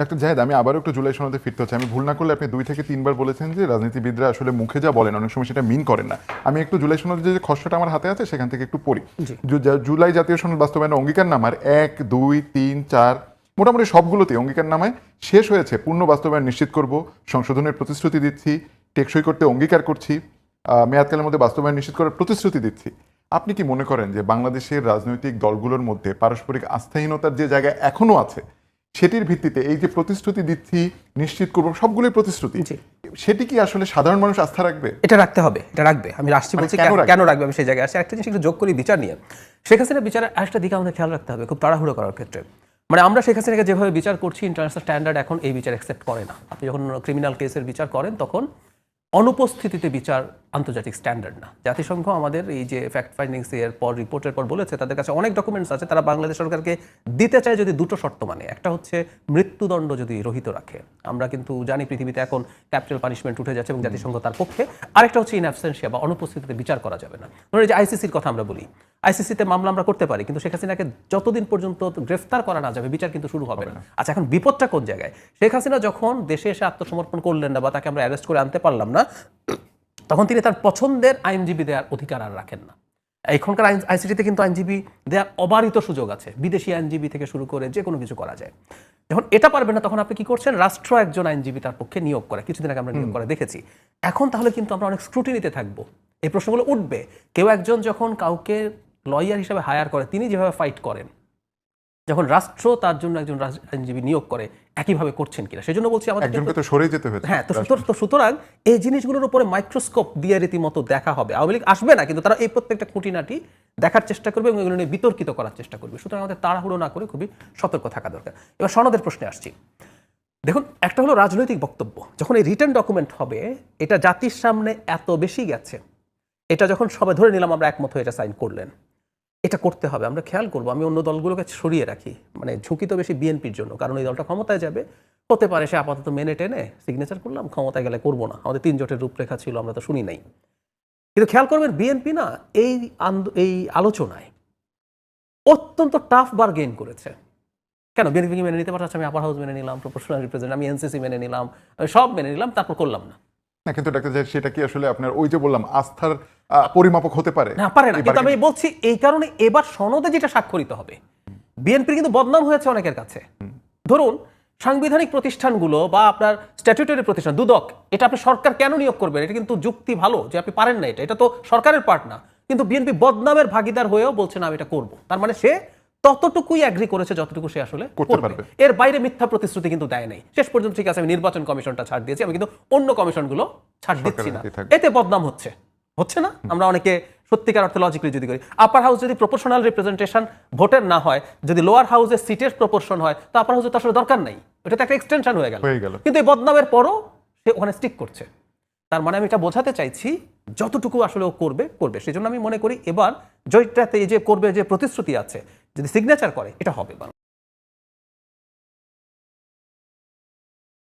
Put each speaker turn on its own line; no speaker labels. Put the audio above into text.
Doctor Zahed আমি আবারও একটু জুলাই সনদে ফিরতে হচ্ছে। আমি ভুল না করলে আপনি দুই থেকে তিনবার বলেছেন যে রাজনীতিবিদরা আসলে মুখে যা বলেন অনেক সময় সেটা মিন করেন না। আমি একটু জুলাই সনদে যে খসড়াটা আমার হাতে আছে সেখান থেকে একটু পড়ি। জুলাই জাতীয় সনদ বাস্তবায়নের অঙ্গীকার নামার এক দুই তিন চার মোটামুটি সবগুলোতে অঙ্গীকার নামায় শেষ হয়েছে। পূর্ণ বাস্তবায়ন নিশ্চিত করব সংশোধনের প্রতিশ্রুতি দিচ্ছি টেকসই করতে অঙ্গীকার করছি মেয়াদকালের মধ্যে বাস্তবায়ন নিশ্চিত করার প্রতিশ্রুতি দিচ্ছি। আপনি কি মনে করেন যে বাংলাদেশের রাজনৈতিক দলগুলোর মধ্যে পারস্পরিক আস্থাহীনতার যে জায়গা এখনও আছে সেটির ভিত্তিতে এই যে প্রতিশ্রুতি দিচ্ছি নিশ্চিত করব সবগুলোই প্রতিশ্রুতি। সেটি কি আসলে সাধারণ মানুষ আস্থা রাখবে?
এটা রাখতে হবে এটা রাখবে। আমি রাষ্ট্রী
মানে
বলছি
কেন
কেন-
রাখবে?
আমি সেই জায়গায় আসছি। একটা জিনিস একটু যোগ করি বিচার নিয়ে। শেখ হাসিনা বিচারের একটা দিকে আমাদের খেয়াল রাখতে হবে খুব তাড়াহুড়ো করার ক্ষেত্রে। মানে আমরা শেখ হাসিনাকে যেভাবে বিচার করছি ইন্টারন্যাশনাল স্ট্যান্ডার্ড এখন এই বিচার অ্যাকসেপ্ট করে না। আপনি যখন ক্রিমিনাল কেসের বিচার করেন তখন অনুপস্থিতিতে বিচার আন্তর্জাতিক স্ট্যান্ডার্ড না। জাতিসংঘ আমাদের এই যে ফ্যাক্ট ফাইন্ডিংস এর পর রিপোর্টের পর বলেছে তাদের কাছে অনেক ডকুমেন্টস আছে তারা বাংলাদেশ সরকারকে দিতে চায় যদি দুটো শর্ত মানে। একটা হচ্ছে মৃত্যুদণ্ড যদি রহিত রাখে। আমরা কিন্তু জানি পৃথিবীতে এখন ক্যাপিটাল পানিশমেন্ট উঠে যাচ্ছে এবং জাতিসংঘ তার পক্ষে। আরেকটা হচ্ছে ইন অ্যাবসেন্সিয়া বা অনুপস্থিতিতে বিচার করা যাবে না। ধরুন যে আইসিসির কথা আমরা বলি। আইসিসিতে মামলা আমরা করতে পারি কিন্তু শেখ হাসিনাকে যতদিন পর্যন্ত গ্রেফতার করা না যাবে বিচার কিন্তু শুরু হবে না। আচ্ছা এখন বিপদটা কোন জায়গায়? শেখ হাসিনা যখন দেশে এসে আত্মসমর্পণ করলেন না বা তাকে আমরা অ্যারেস্ট করে আনতে পারলাম না তখন তিনি তার পছন্দের আইনজীবী দেওয়ার অধিকার আর রাখেন না। এখনকার আইন আইসিটিতে কিন্তু আইনজীবী দেওয়ার অবারিত সুযোগ আছে বিদেশি আইনজীবী থেকে শুরু করে যে কোনো কিছু করা যায়। যখন এটা পারবেন না তখন আপনি কি করছেন? রাষ্ট্র একজন আইনজীবী তার পক্ষে নিয়োগ করে কিছুদিন আগে আমরা নিয়োগ করে দেখেছি। এখন তাহলে কিন্তু আমরা অনেক স্ক্রুটিনিতে থাকব। এই প্রশ্নগুলো উঠবে। কেউ একজন যখন কাউকে লয়ার হিসেবে হায়ার করে তিনি যেভাবে ফাইট করেন যখন রাষ্ট্র তার জন্য একজন আইনজীবী নিয়োগ করে একইভাবে করছেন কিনা সেজন্য বলছি আমাদের
একজনকে তো সরে যেতে হয়েছে
হ্যাঁ তো সুতরাং তো সুতরাং এই জিনিসগুলোর উপরে মাইক্রোস্কোপ দিয়ে রীতিমতো দেখা হবে। আওয়ামী লীগ আসবে না কিন্তু তারা এই প্রত্যেকটা খুঁটিনাটি দেখার চেষ্টা করবে এবং এগুলো নিয়ে বিতর্কিত করার চেষ্টা করবে। সুতরাং আমাদের তাড়াহুড়ো না করে খুবই সতর্ক থাকা দরকার। এবার সনদের প্রশ্নে আসছি। দেখুন একটা হলো রাজনৈতিক বক্তব্য। যখন এই রিটার্ন ডকুমেন্ট হবে এটা জাতির সামনে এত বেশি গেছে এটা যখন সবাই ধরে নিলাম আমরা একমত হয়ে এটা সাইন করলেন। এটা করতে হবে, আমরা খেয়াল করব। আমি অন্য দলগুলোকে সরিয়ে রাখি। মানে ঝুঁকি তো বেশি বিএনপির জন্য, কারণ এই দলটা ক্ষমতায় যাবে। হতে পারে সে আপাতত মেনে টেনে সিগনেচার করলাম, ক্ষমতায় গেলে করব না। আমাদের তিন জোটের রূপরেখা ছিল, আমরা তো শুনি নাই। কিন্তু খেয়াল করবেন, বিএনপি না এই এই আলোচনায় অত্যন্ত টাফ বার গেইন করেছে। কেন? বিএনপি মেনে নিতে পারছে? আমি আপার হাউস মেনে নিলাম প্রফেশনাল রিপ্রেজেন্ট আমি এনসিসি মেনে নিলাম, আমি সব মেনে নিলাম, তারপর করলাম না।
না কিন্তু ডাক্তার জাহেদ সেটা কি আসলে আপনার ওই যে বললাম আস্থার পরিমাপক হতে পারে?
না পারে না কিন্তু আমি বলছি এই কারণে এবার সনদে যেটা স্বাক্ষরিত হবে বিএনপির কিন্তু বদনাম হয়েছে অনেকের কাছে। ধরুন সাংবিধানিক প্রতিষ্ঠানগুলো বা আপনার স্ট্যাটুটরি প্রতিষ্ঠান দুদক এটা আপনি সরকার কেন নিয়োগ করবেন? এটা কিন্তু যুক্তি ভালো যে আপনি পারেন না এটা। এটা তো সরকারের পার্ট না। কিন্তু বিএনপি বদনামের ভাগিদার হয়েও বলছে না আমি এটা করব। তার মানে সে ততটুকুই অ্যাগ্রি করেছে যতটুকু সে আসলে
করতে পারবে।
এর বাইরে মিথ্যা প্রতিশ্রুতি কিন্তু দেয় নাই। শেষ পর্যন্ত ঠিক আছে আমি নির্বাচন কমিশনটা ছাড় দিয়েছি আমি কিন্তু অন্য কমিশনগুলো ছাড় দিচ্ছি না। এতে বদনাম হচ্ছে। হচ্ছে না? আমরা অনেকে সত্যিকার অর্থে লজিক্যালি যদি করি। আপার হাউস যদি প্রপোর্শনাল রিপ্রেজেন্টেশন ভোটের না হয় যদি লোয়ার হাউসের সিটের প্রপোর্শন হয় তো আপার হাউসের তো আসলে দরকার নাই। এটা তো একটা এক্সটেনশন হয়ে গেল।
হয়ে গেল।
কিন্তু এই বদনামের পরও সে ওখানে স্টিক করছে। তার মানে আমি এটা বোঝাতে চাইছি, যতটুকু আসলে ও করবে করবে। সেই জন্য আমি মনে করি এবার জয়টাতে যে করবে যে প্রতিশ্রুতি আছে, যদি সিগনেচার করে, এটা হবে।